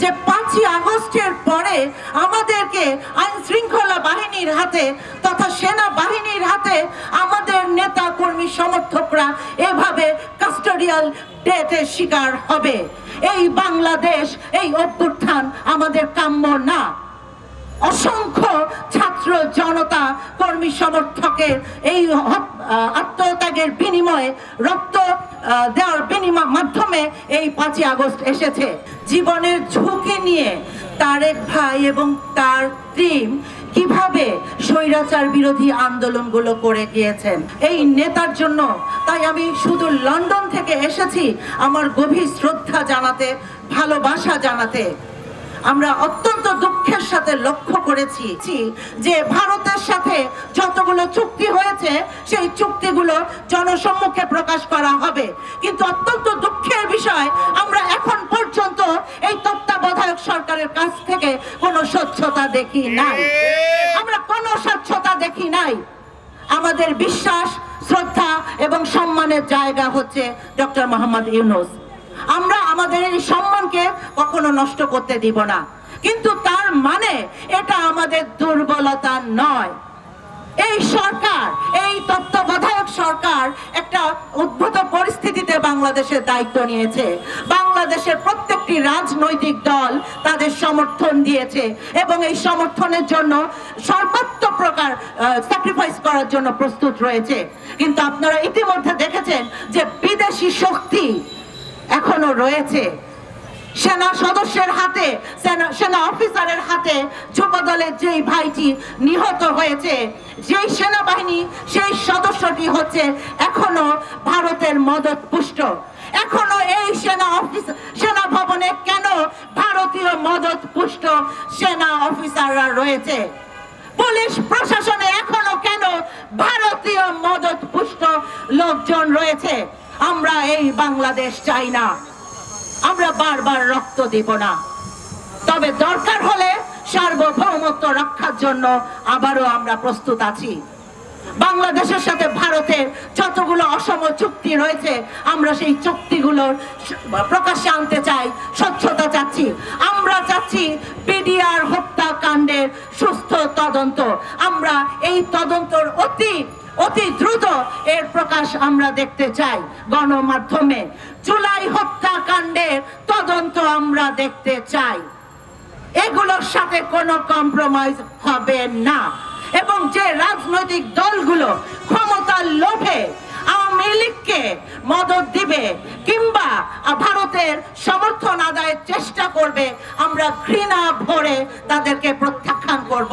যে পাঁচই আগস্টের পরে আমাদেরকে আইন শৃঙ্খলা বাহিনীর হাতে তথা সেনা বাহিনীর হাতে আমাদের নেতা কর্মী সমর্থকরা এভাবে কাস্টোডিয়াল ডেথের শিকার হবে। এই বাংলাদেশ, এই অভ্যুত্থান আমাদের কাম্য না। অসংখ্য ছাত্র জনতা কর্মী সমর্থকের এই আত্মত্যাগের বিনিময়ে রক্ত দেওয়ার বিনিময়, মাধ্যমে এই পাঁচই আগস্ট এসেছে। জীবনের ঝুঁকি নিয়ে তারেক ভাই এবং তার টিম কীভাবে স্বৈরাচার বিরোধী আন্দোলনগুলো করে গিয়েছেন। এই নেতার জন্য তাই আমি শুধু লন্ডন থেকে এসেছি আমার গভীর শ্রদ্ধা জানাতে, ভালোবাসা জানাতে। আমরা অত্যন্ত সাথে লক্ষ্য করেছি যে ভারতের সাথে যতগুলো চুক্তি হয়েছে সেই চুক্তিগুলো জনসম্মুখে প্রকাশ করা হবে। কিন্তু অত্যন্ত দুঃখের বিষয় আমরা এখন পর্যন্ত এই তত্ত্বাবধায়ক সরকারের কাছ থেকে কোনো স্বচ্ছতা দেখি নাই। আমরা কোনো স্বচ্ছতা দেখি নাই। আমাদের বিশ্বাস শ্রদ্ধা এবং সম্মানের জায়গা হচ্ছে ডক্টর মোহাম্মদ ইউনুস। আমরা আমাদের এই সম্মানকে কখনো নষ্ট করতে দিব না। কিন্তু তার মানে এটা আমাদের দুর্বলতা নয়। এই সরকার, এই তত্ত্বাবধায়ক সরকার একটা উদ্ভূত পরিস্থিতিতে বাংলাদেশের দায়িত্ব নিয়েছে। বাংলাদেশের প্রত্যেকটি রাজনৈতিক দল তাদের সমর্থন দিয়েছে এবং এই সমর্থনের জন্য সর্বাত্ম প্রকার স্যাক্রিফাইস করার জন্য প্রস্তুত রয়েছে। কিন্তু আপনারা ইতিমধ্যে দেখেছেন যে বিদেশি শক্তি এখনও রয়েছে। সেনা সদস্যের হাতে, সেনা অফিসারের হাতে যুবদলের যেই ভাইটি নিহত হয়েছে, যেই সেনাবাহিনী, সেই সদস্যটি হচ্ছে এখনও ভারতের মদত পুষ্ট এখনও এই সেনা অফিস, সেনা ভবনে কেন ভারতীয় মদত পুষ্ট সেনা অফিসাররা রয়েছে? পুলিশ প্রশাসনে এখনও কেন ভারতীয় মদত পুষ্ট লোকজন রয়েছে? আমরা এই বাংলাদেশ চাই না। আমরা বারবার রক্ত দিব না। তবে দরকার হলে সার্বভৌমত্ব রক্ষার জন্য আবারও আমরা প্রস্তুত আছি। বাংলাদেশের সাথে ভারতের যতগুলো অসম চুক্তি রয়েছে, আমরা সেই চুক্তিগুলোর প্রকাশ্যে আনতে চাই, স্বচ্ছতা চাচ্ছি। আমরা চাচ্ছি বিডিআর হত্যাকাণ্ডের সুস্থ তদন্ত। আমরা এই তদন্তর অতি অতি দ্রুত এর প্রকাশ আমরা দেখতে চাই গণমাধ্যমে। জুলাই হত্যাকাণ্ডের তদন্ত আমরা দেখতে চাই। এগুলোর সাথে কোনো কম্প্রোমাইজ হবে না। এবং যে রাজনৈতিক দলগুলো ক্ষমতার লোভে আওয়ামী লীগকে মদত দিবে কিংবা ভারতের সমর্থন আদায়ের চেষ্টা করবে, আমরা ঘৃণা ভরে তাদেরকে প্রত্যাখ্যান করব।